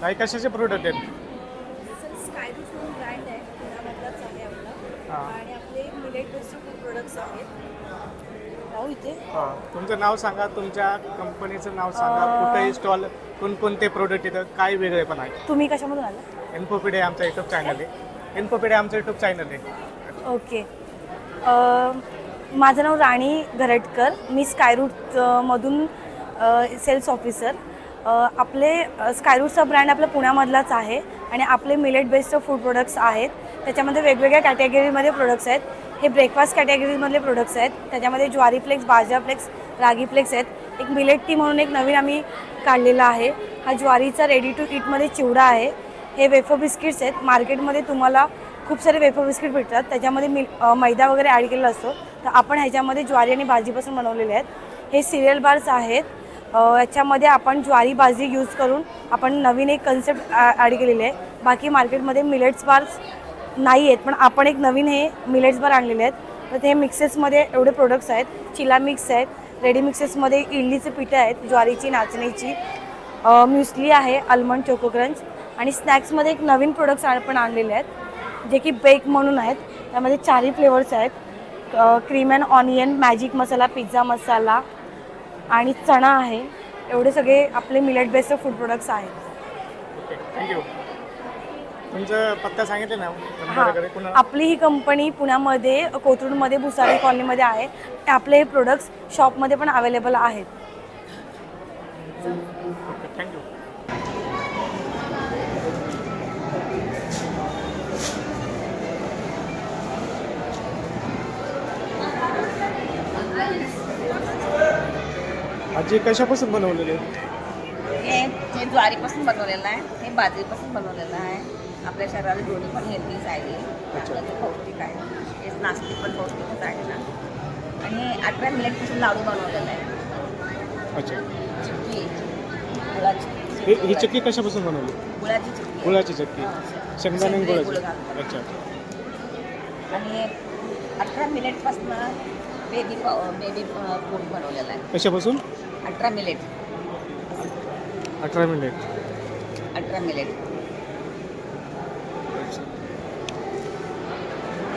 काही कशाचे प्रोडक्ट आहेत? सर म्हणून ब्रँड आहे. पुण्यामधलाच आहे आपला. हां. आणि आपले मिलेट बेस्ड फूड प्रोडक्ट्स आहेत. राहू इथे. हां. तुमचं नाव सांगा तुमच्या कंपनीचं नाव सांगा. कुठेही स्टॉल कोणकोणते प्रोडक्ट येतं काय वेगळे पण आहे. तुम्ही कशामधून आला एन्फोपिडे आमचा युट्यूब चॅनल आहे. एन्फोपिडे आमचं युट्यूब चॅनल आहे. ओके अ, माझं नाव राणी घरटकर. मी स्कायरूट अ, मधून सेल्स ऑफिसर आपले स्कायरूटचा ब्रँड आपल्या पुण्यामधलाच आहे आणि आपले मिलेट बेस्ड फूड प्रोडक्ट्स आहेत. त्याच्यामध्ये वेगवेगळ्या कॅटेगरीमध्ये प्रोडक्ट्स आहेत. हे ब्रेकफास्ट कॅटेगरीमधले प्रोडक्ट्स आहेत. त्याच्यामध्ये ज्वारी फ्लेक्स बाजरा फ्लेक्स रागी फ्लेक्स आहेत. एक मिलेट टी म्हणून एक नवीन आम्ही काढलेला आहे. हा ज्वारीचा रेडी टू ईटमध्ये चिवडा आहे. हे वेफर बिस्किट्स आहेत. मार्केटमध्ये तुम्हाला खूप सारे वेफर बिस्किट भेटतात. त्याच्यामध्ये मिल मैदा वगैरे ॲड केलेला असतो. तर आपण ह्याच्यामध्ये ज्वारी आणि भाजीपासून बनवलेले आहेत. हे सिरियल बार्स आहेत. याच्यामध्ये आपण ज्वारी भाजी यूज करून आपण नवीन एक कन्सेप्ट ॲड केलेले आहे. बाकी मार्केटमध्ये मिलेट्स बार्स नाही आहेत पण आपण एक नवीन हे मिलेट्स बार आणलेले आहेत. तर ते मिक्सेसमध्ये एवढे प्रोडक्ट्स आहेत. चिला मिक्स आहेत रेडी मिक्सेसमध्ये इडलीचे पिठं आहेत ज्वारीची नाचणीची अ, म्युस्ली आहे आल्मंड चोको क्रंच आणि स्नॅक्समध्ये एक नवीन प्रोडक्ट्स आपण आणलेले आहेत जे की बेक म्हणून आहेत. त्यामध्ये चारही फ्लेवर्स आहेत. Cream and onion magic masala pizza masala आणि चणा आहे. एवढे सगळे आपले मिलेट बेस्ड फूड प्रोडक्ट्स आहेत. ओके थँक्यू तुमचं पत्ता सांगितलं ना हां. नंबर वगैरे पुन्हा. आपली ही कंपनी पुण्यामध्ये कोथरूडमध्ये भुसारी कॉलनीमध्ये आहे. आपले हे प्रोडक्ट्स शॉपमध्ये पण अवेलेबल आहेत. ओके थँक्यू आजी कशापासून बनवलेले? हे हे ज्वारीपासून बनवलेलं आहे हे बाजरीपासून बनवलेलं आहे. आपल्या शरीराला दोन्ही पण हेल्दीच आहे. आपलं ते पौष्टिक आहे हे नास्तिक पण पौष्टिकच आहे ना. आणि हे अठरा मिनिटपासून लाडू बनवलेला आहे. अच्छा. चिक्की. गुळाची हे ही चक्की कशापासून बनवली? गुळाची चिक्की. गुळाची चक्की. शेंगदाणे आणि गुळाची. घालून. अच्छा. आणि अठरा मिनिटपासून बेबी बेबी फूड बनवलेलं आहे. कशापासून? अठरा मिनिट अठरा मिनिट अठरा मिनिट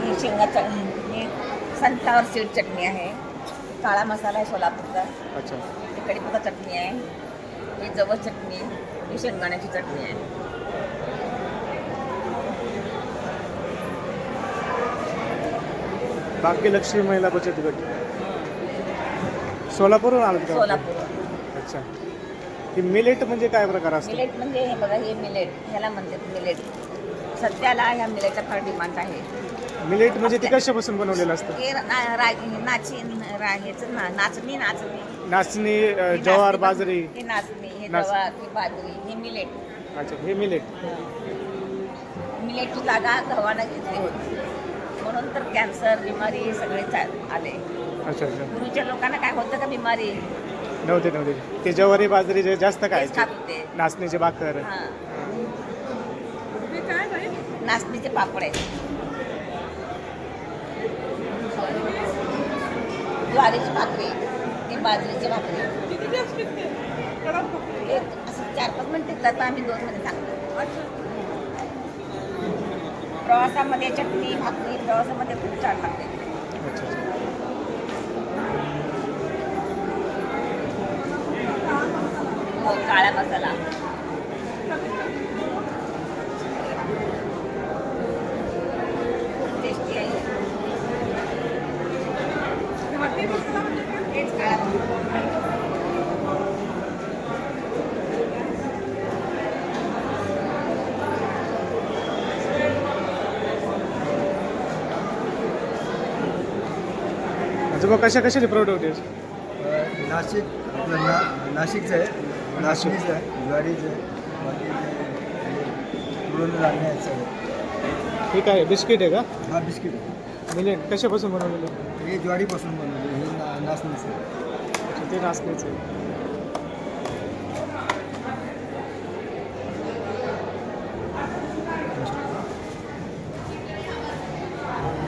ही शेंगा चटणी सनफ्लावर सीड चटणी आहे. काळा मसाला आहे सोलापूरचा. अच्छा. ही कढीपत्ता चटणी आहे. ही जवस चटणी ही शेंगदाण्याची चटणी आहे. भाग्यलक्ष्मी महिला बचत गट. सोलापूरहून आलं का? सोलापूर. अच्छा. ही मिलेट म्हणजे काय प्रकार असतो मिलेट म्हणजे हे बघा हे मिलेट ह्याला म्हणतात मिलेट सध्याला ह्या मिलेटचा फार डिमांड आहे. मिलेट म्हणजे ती कशापासून बनवलेलं असतं? हे ना- रा- नाची रा- ह्याचं ना नाचणी नाचणी. नाचणी अ, हे ज्वार नाचणी- बाजरी. हे नाचणी हे नाच- जवार ही बाजरी हे मिलेट अच्छा हे मिलेट मिलेटची जागा गव्हानं घेतली. होती म्हणून तर कॅन्सर बिमारी हे सगळे चा- आले. अच्छा अच्छा. पूर्वीच्या लोकांना काय होतं का बिमारी? नव्हते नव्हते. ते ज्वारी बाजरी जे जास्त तेच खात होते. नाचणीचे भाकर. हां. नाचणीचे पापड आहे ज्वारीची भाकरी ते बाजरीची भाकरी. हे असं चार पाच मिनिट टिकतात पण आम्ही दोन मध्ये सांगतो. प्रवासामध्ये चटणी भाकरी प्रवासामध्ये खूप छान लागते अच्छा अच्छा हो काळा मसाला. टेस्टी आहे. कशा कशाचे प्रोडक्ट आहेत नाशिक आपलं ना नाशिकचं आहे. नाशिकचं आहे ज्वारीचं आहे बाकी धान्य आहेत सगळं हे काय बिस्किट आहे का हा बिस्किट आहे. मिलेट कशापासून बनवलेलं आहे? हे ज्वारीपासून बनवले हे ना नाचणीचं आहे. अच्छा, ते आहे.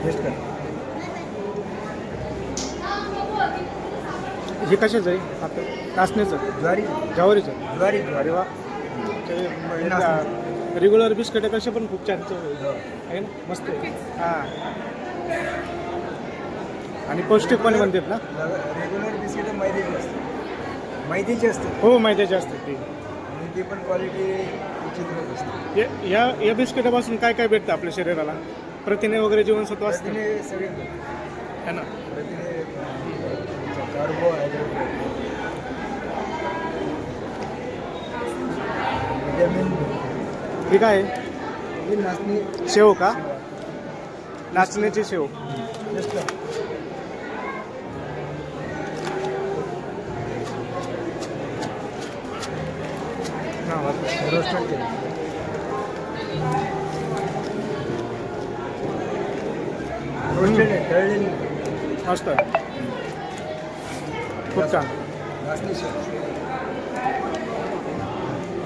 टेस्ट कर हे कशाचं आहे आता नाचणीचं ज्वारी. ज्वारीचं. ज्वारी. अरे ज्वारी वा रेग्युलर बिस्किट कसे पण खूप छान. चव. आहे. आहे ना? मस्त. आहे. हां. आणि पौष्टिक पण म्हणतात ना? रेग्युलर बिस्किट मैद्याची असते मैद्याची असते हो मैद्याचे असतात ते. आणि ती पण क्वालिटी विचित्रच असते या- या या बिस्किटापासून काय काय भेटतं आपल्या शरीराला? प्रथिने वगैरे जीवनसत्व असते. प्रथिने सगळे है ना? प्रथिने कार्बोहायड्रेट विटॅमिन हे काय? आहे? नाचणी शेव का? नाचण्याची शेव. रोस्टेड केलं. रोस्टेड आहे तळलेली नाही. मस्त. खूप छान. नाचणी शेव.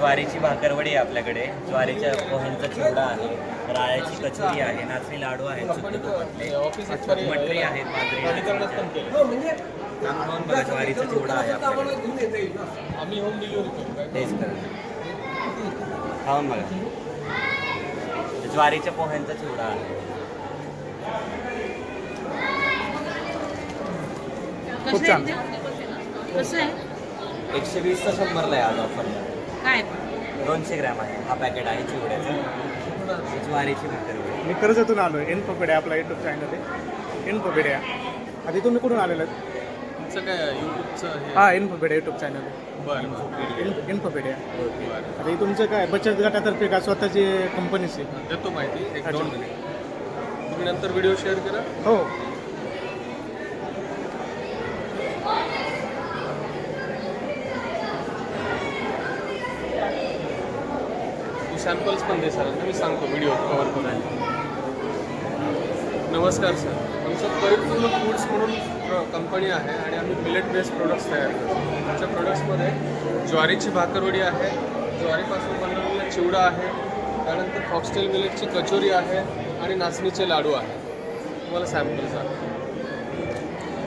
ज्वारीची भाकरवडी आहे आपल्याकडे. ज्वारीच्या पोह्यांचा चिवडा आहे राळ्याची कचोरी आहे नाचणी लाडू आहेत मटरी आहेत बाजरी खाऊन बघा ज्वारीचा चिवडा आहे करा. खाऊन बघा. ज्वारीच्या पोह्यांचा चिवडा आहे. खूप आहे? एकशे वीसचा शंभरला आहे आज ऑफर काय दोनशे ग्रॅम आहे. हा पॅकेट आहे चिवड्याचा. ज्वारीची भाकरवडी मी कर्जतून आलो आहे. एन पपेड्या आपला युट्यूब चॅनल आहे एन पपेड्या आधी तुम्ही कुठून आलेला तुमचं काय युट्यूबचं हे? हा एन पपेड्या युट्यूब चॅनल आहे बरं आता हे तुमचं काय बचत गटातर्फे का स्वतःची कंपनीची देतो माहिती एक. दोन मिनिट. तुम्ही नंतर व्हिडिओ शेअर करा. हो तू सॅम्पल्स सर मी सांगतो व्हिडिओ कवर करून. नमस्कार सर. आमचं परिपूर्ण फूड्स म्हणून कंपनी आहे आणि आम्ही मिलेट बेस्ड प्रोडक्ट्स तयार करतो. आमच्या प्रोडक्ट्समध्ये ज्वारीची भाकरवडी आहे ज्वारीपासून बनवलेला चिवडा आहे त्यानंतर फॉक्सटेल मिलेटची कचोरी आहे आणि नाचणीचे लाडू आहे. तुम्हाला सॅम्पल सांग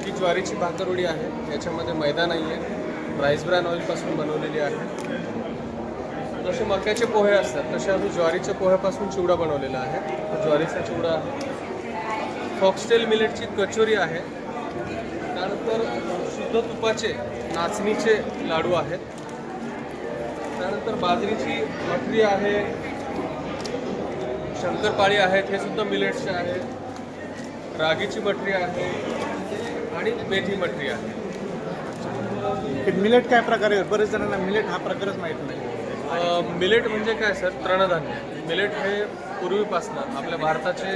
ही ज्वारीची भाकरवडी आहे याच्यामध्ये मैदा नाही आहे राईस ब्रॅन ऑइलपासून बनवलेली आहे. जसे मक्याचे पोहे असतात तसे आम्ही ज्वारीच्या पोह्यापासून चिवडा बनवलेला आहे. ज्वारीचा चिवडा आहे फॉक्सटेल मिलेटची कचोरी आहे. त्यानंतर शुद्ध तुपाचे नाचणीचे लाडू आहेत. त्यानंतर बाजरीची मठरी आहे शंकरपाळी आहेत हे सुद्धा मिलेटचे आहेत. रागीची मठरी आहे आणि मेथी मठरी आहे. मिलेट काय प्रकार? आहे बरेच जणांना मिलेट हा प्रकारच माहीत नाही. मिलेट म्हणजे काय सर? तृणधान्य. मिलेट हे पूर्वीपासून आपल्या भारताचे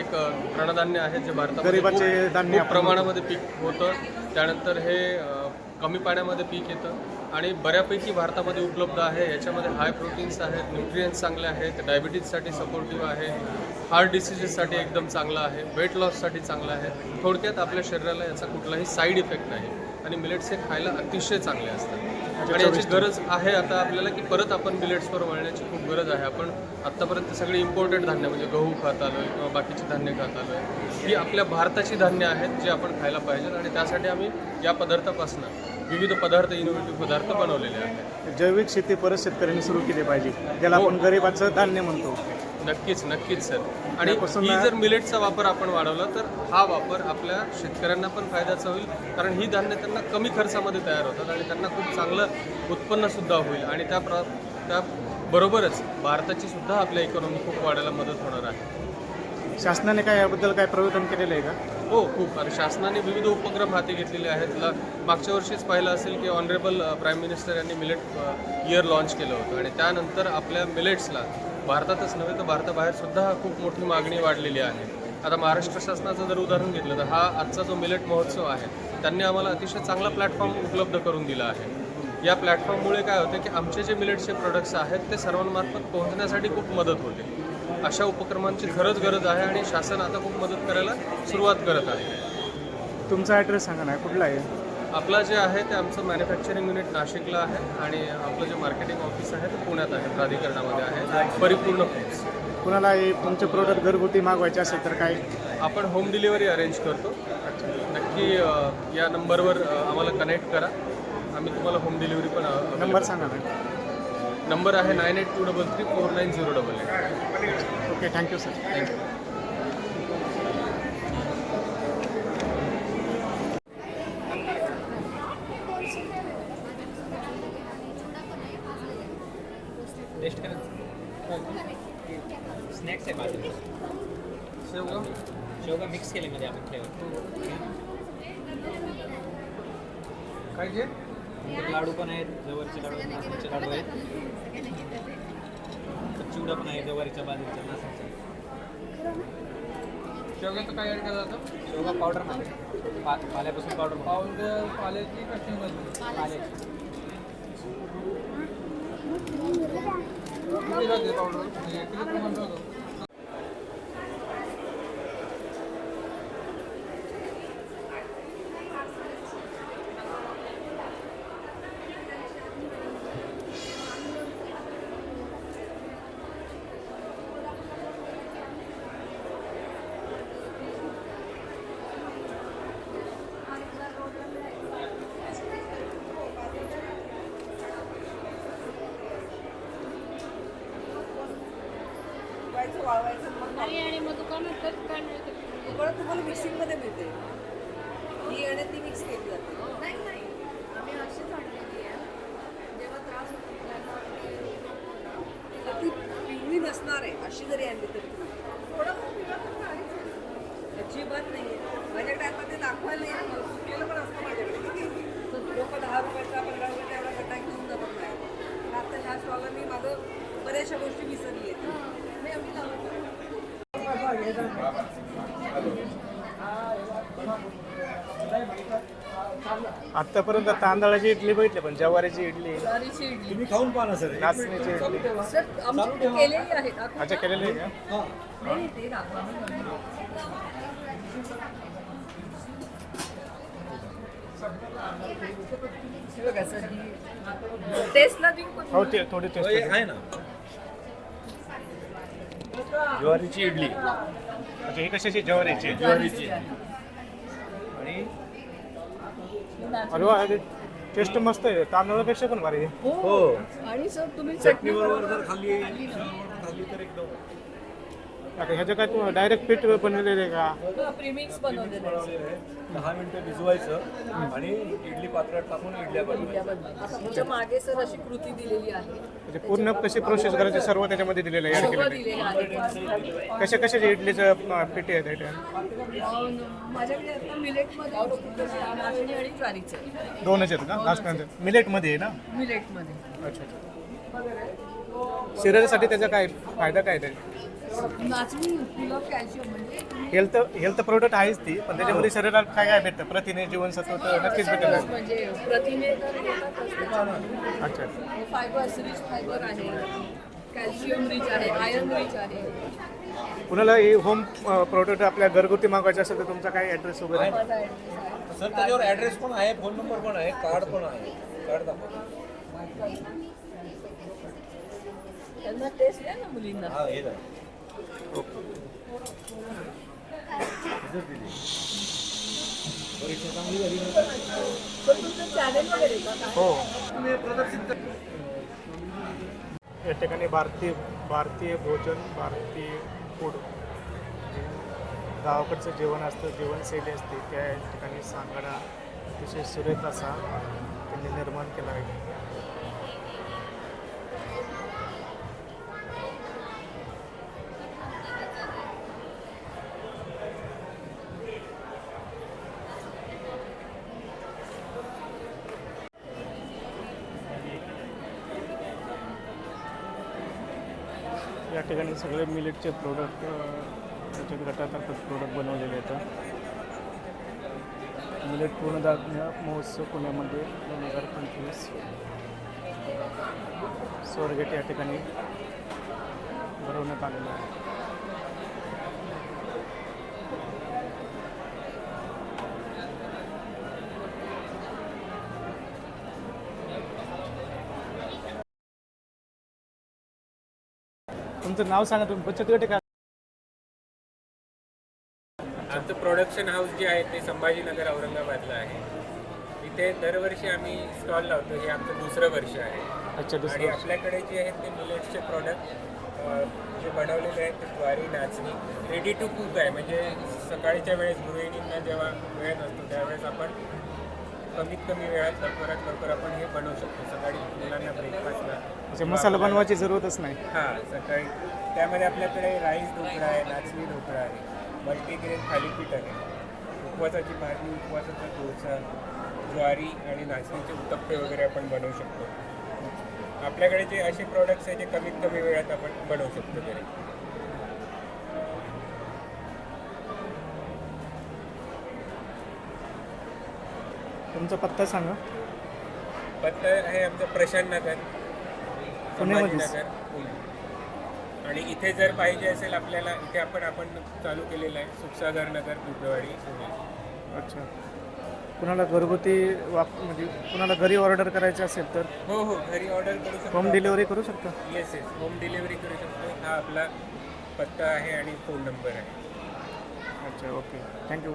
एक तृणधान्य आहे जे भारतामध्ये गरिबाचे धान्य खूप आपण प्रमाणामध्ये पीक होतं. त्यानंतर हे अ, कमी पाण्यामध्ये पीक येतं. आणि बऱ्यापैकी भारतामध्ये उपलब्ध आहे. याच्यामध्ये हाय प्रोटीन्स आहेत न्यूट्रियन्स चांगले आहेत डायबिटीजसाठी सपोर्टिव्ह आहे हार्ट डिसिजेससाठी एकदम चांगलं आहे वेट लॉससाठी चांगलं आहे. थोडक्यात आपल्या शरीराला याचा कुठलाही साईड इफेक्ट नाही. आणि मिलेट्स हे खायला अतिशय चांगले असतात. आणि याची गरज आहे आता आपल्याला की परत आपण मिलेट्सवर वळण्याची खूप गरज आहे. आपण आत्तापर्यंत सगळी इम्पोर्टेड धान्य म्हणजे गहू खात आलो आहे किंवा बाकीची धान्य खात आलो आहे ही आपल्या भारताची धान्य आहेत जी आपण खायला पाहिजेत आणि त्यासाठी आम्ही या पदार्थापासून विविध पदार्थ इनोव्हेटिव्ह पदार्थ बनवलेले आहेत. जैविक शेती परत शेतकऱ्यांनी सुरू केली पाहिजे. ज्याला हो. आपण गरिबाचं धान्य म्हणतो. नक्कीच नक्कीच सर. आणि ही जर मिलेटचा वापर आपण वाढवला तर हा वापर आपल्या शेतकऱ्यांना पण फायद्याचा होईल. कारण ही धान्य त्यांना कमी खर्चामध्ये तयार होतात आणि त्यांना खूप चांगलं उत्पन्नसुद्धा होईल. आणि त्या प्र त्याबरोबरच भारताची सुद्धा आपल्या इकॉनॉमी खूप वाढायला मदत होणार आहे. शासनाने काय याबद्दल काय प्रवर्तन केलेलं आहे का? हो खूप. अरे शासनाने विविध उपक्रम हाती घेतलेले आहेत. मागच्या वर्षीच पाहिलं असेल की ऑनरेबल प्राईम मिनिस्टर यांनी मिलेट इयर लॉन्च केलं होतं. आणि त्यानंतर आपल्या मिलेट्सला भारतातच नव्हे तर भारताबाहेर सुद्धा खूप मोठी मागणी वाढलेली आहे. आता महाराष्ट्र शासनाचं जर उदाहरण घेतलं तर हा आजचा जो मिलेट महोत्सव आहे त्यांनी आम्हाला अतिशय चांगला प्लॅटफॉर्म उपलब्ध करून दिला आहे. या प्लॅटफॉर्ममुळे काय होतं की आमचे जे मिलेटचे प्रोडक्ट्स आहेत ते सर्वांमार्फत पोहोचण्यासाठी खूप मदत होते. अशा उपक्रमांची खरंच गरज आहे आणि शासन आता खूप मदत करायला सुरुवात करत आहे. तुमचा ॲड्रेस सांगा ना कुठला आहे? आपला जे आहे ते आमचं मॅन्युफॅक्चरिंग युनिट नाशिकला आहे आणि आपलं जे मार्केटिंग ऑफिस आहे ते पुण्यात आहे प्राधिकरणामध्ये आहे. परिपूर्ण कुणाला हे तुमचे प्रोडक्ट घरगुती मागवायचे असेल तर काय? आपण होम डिलिव्हरी अरेंज करतो. नक्की या नंबरवर आम्हाला कनेक्ट करा. आम्ही तुम्हाला होम डिलिव्हरी पण नंबर सांगा ना. नंबर आहे nine eight two double three four nine zero double eight. Okay thank you sir. Thank you taste snacks आहे बाजूला शेवगा मिक्स केले मध्ये आपण फ्लेवर काय घे लाडू पण आहेत जवळचे लाडू नाचणीचे लाडू आहेत चिवडा पण आहे जवारीच्या बाजूच्या नाचणीचा शेवग्याचं काय ॲड केलं जातं शेवगा पावडरमध्ये पा पाल्यापासून पावडर पावडर पाल्याची कशी पाल्याची किती पावडर किती प्रमाण जातं आणि आणि मग दुकानात तर काय मिळतं? दुकानात तुम्हाला मिक्सिंगमध्ये मिळते. ही आणि ती मिक्स केली जाते. नाही नाही. आम्ही अशीच आणलेली आहे. जेव्हा त्रास होतो ती पिवळी नसणार आहे अशी जरी आणली तरी. अजिबात नाही आहे. माझ्याकडे आता ते दाखवायला नाही. सुटलेलं पण असतं माझ्याकडे. लोक दहा रुपयाचा पंधरा रुपयाचा एवढा गड्डा घेऊन जमत नाही. आता ह्या स्टॉलला मी माझं बऱ्याचशा गोष्टी विसरली आहेत मी आम्ही लावतो आत्तापर्यंत तांदळाची इडली बघितली पण ज्वारीची इडली ज्वारीची इडली. तुम्ही खाऊन पाहा ना सर. नाचणीची इडली. सर आमची केलेली आहे दाखवू अच्छा का? केलेली आहे का? नाही ते दाखवा. हे बघा सर ही टेस्टला देऊ का हो ते थोडी टेस्ट आहे ना. ज्वारीची इडली. अच्छा ही कशाची ज्वारीची. ज्वारीची. आणि? अरे वा टेस्ट मस्त आहे. तांदळापेक्षा पण भारी आहे. हो. आणि सर तुम्ही चटणी बरोबर जर खाल्ली खाल्ली तर एकदम. आता ह्याचं काय तू डायरेक्ट पीठ बनवलेलं आहे का? प्रीमिक्स बनवलेलं आहे. दहा मिनिटं भिजवायचं आणि इडली पात्रात टाकून इडल्या बनवायच्या. आता तुमच्या मागे सर अशी कृती दिलेली आहे. म्हणजे पूर्ण कशी प्रोसेस करायची सर्व त्याच्यामध्ये दिलेलं आहे ऍड सगळं केलेलं दिलेलं आहे. आहे कशा कशाची इडलीचं अं, पिठी आहे त्याच्या अं, माझ्याकडे आता मिलेटमध्ये नाचणी आणि ज्वारीचं आहे. दोनच आहेत का? नाश्त्यानंतर मिलेटमध्ये आहे ना? मिलेटमध्ये अच्छा अच्छा. शरीरासाठी त्याचा काय फायदा काय आहे नाचणी फुलं कॅल्शियम हेल्थ हेल्थ प्रोडक्ट आहेच ती पण त्याच्यामध्ये शरीराला काय काय भेटतं? प्रथिने जीवनसत्व तर नक्कीच भेटेल म्हणजे प्रतिने तर येतातच त्याच्यामध्ये. अच्छा. फायबर रिच फायबर आहे. कॅल्शियम रिच आहे आयर्न रिच आहे. कुणाला हे होम प्रोडक्ट आपल्या घरगुती मागवायचे असेल तर तुमचा काय ॲड्रेस वगैरे? आहे? माझा ॲड्रेस आहे सर त्याच्यावर ॲड्रेस पण आहे फोन नंबर पण आहे कार्ड पण आहे. कार्ड दाखवा. त्यांना टेस्ट द्या ना मुलींना. हा हे. हो. या ठिकाणी भारतीय भारतीय भोजन भारतीय फूड गावाकडचं जेवण असतं जीवनशैली असते त्या ठिकाणी सांगाडा अतिशय सुरेख असा त्यांनी निर्माण केला आहे. ठिकाणी सगळे मिलेटचे प्रोडक्ट त्याच्या गटातर्फत प्रोडक्ट बनवलेले आहेत. मिलेट पूर्णदाज्ञा महोत्सव पुण्यामध्ये दोन हजार पंचवीस. स्वारगेट या ठिकाणी भरवण्यात आलेलं आहे. तुमचं नाव सांगा तुम्ही बचत गट का? आमचं प्रोडक्शन हाऊस जे आहे ते संभाजीनगर औरंगाबादला आहे. इथे दरवर्षी आम्ही स्टॉल लावतो हे आमचं दुसरं वर्ष आहे. अच्छा आणि दुसरं आपल्याकडे जे आहेत ते मिलेट्सचे प्रॉडक्ट जे बनवलेले आहेत ते ज्वारी नाचणी रेडी टू कुक आहे. म्हणजे सकाळच्या वेळेस गृहिणींना जेव्हा वेळ नसतो त्यावेळेस आपण कमीत कमी वेळात लवकरात लवकर आपण हे बनवू शकतो. सकाळी मुलांना ब्रेकफास्टला म्हणजे मसाला बनवायची जरूरतच नाही. हां सकाळी. त्यामध्ये आपल्याकडे राईस ढोकळा आहे नाचणी ढोकळा आहे मल्टीग्रेन थालीपीठ आहे. उपवासाची भाजी उपवासाचा डोसा ज्वारी आणि नाचणीचे उत्तप्पे वगैरे आपण बनवू शकतो. आपल्याकडे जे असे प्रॉडक्ट्स आहे जे कमीत कमी वेळात आपण बनवू शकतो घरी. तुमचा पत्ता सांगा. पत्ता आहे आमचं प्रशांत नगर? संभाजीनगर पुणे. आणि इथे जर पाहिजे असेल आपल्याला इथे आपण आपण चालू केलेलं आहे सुखसागर नगर दुधवाडी पुणे. अच्छा. कुणाला घरगुती वाप म्हणजे कुणाला घरी ऑर्डर करायची असेल तर? हो हो घरी ऑर्डर करू शकतो होम डिलिव्हरी करू शकता? येस येस होम डिलिव्हरी करू शकतो. हा आपला पत्ता आहे आणि फोन नंबर आहे. अच्छा ओके. थँक्यू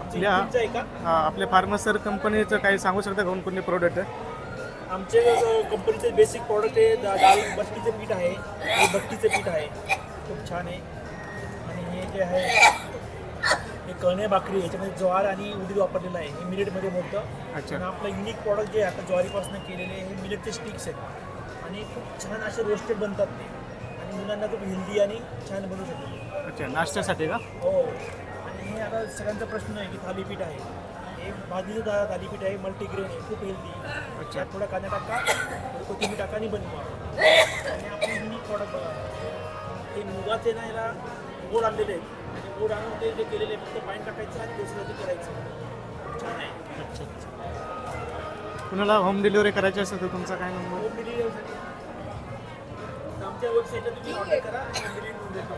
आपल्या हा, आपल्या फार्मसर कंपनीचं काही सांगू शकता कोणकोणते प्रोडक्ट आमचे कंपनीचे बेसिक प्रॉडक्ट आहे दा- डाळ बट्टीचं पीठ आहे हे बट्टीचं पीठ आहे. खूप छान आहे. आणि हे जे आहे हे कण्या भाकरी याच्यामध्ये ज्वार आणि उडीद वापरलेलं आहे. हे मिलेटमध्ये मोडतं. अच्छा. आणि आपलं युनिक प्रॉडक्ट जे आहे आता ज्वारीपासून केलेले हे मिलेटचे स्टिक्स आहेत. आणि खूप छान असे रोस्टेड बनतात ते. आणि मुलांना खूप हेल्दी आणि छान बनवू शकतो अच्छा नाश्त्यासाठी का? हो. आणि हे आता सगळ्यांचा प्रश्न आहे की थालीपीठ आहे. हे भाजीचं था- थालीपीठ आहे मल्टीग्रेन आहे खूप हेल्दी त्यात थोडा कांदा टाका थोडी कोथिंबीर टाका आणि बनवा. आणि आपण युनिक प्रॉडक्ट बघा. हे मुगाचे ना याला गोड आणलेले आहेत. आणि गोड आणून ते जे केलेले आहे, फक्त पाणी टाकायचं आणि दुसऱ्याचं करायचं. छान आहे. अच्छा अच्छा. कुणाला होम डिलिव्हरी करायची असेल तर तुमचा काय नंबर होम डिलिव्हरीसाठी आमच्या वेबसाईटला तुम्ही ऑर्डर करा आणि home delivery देतो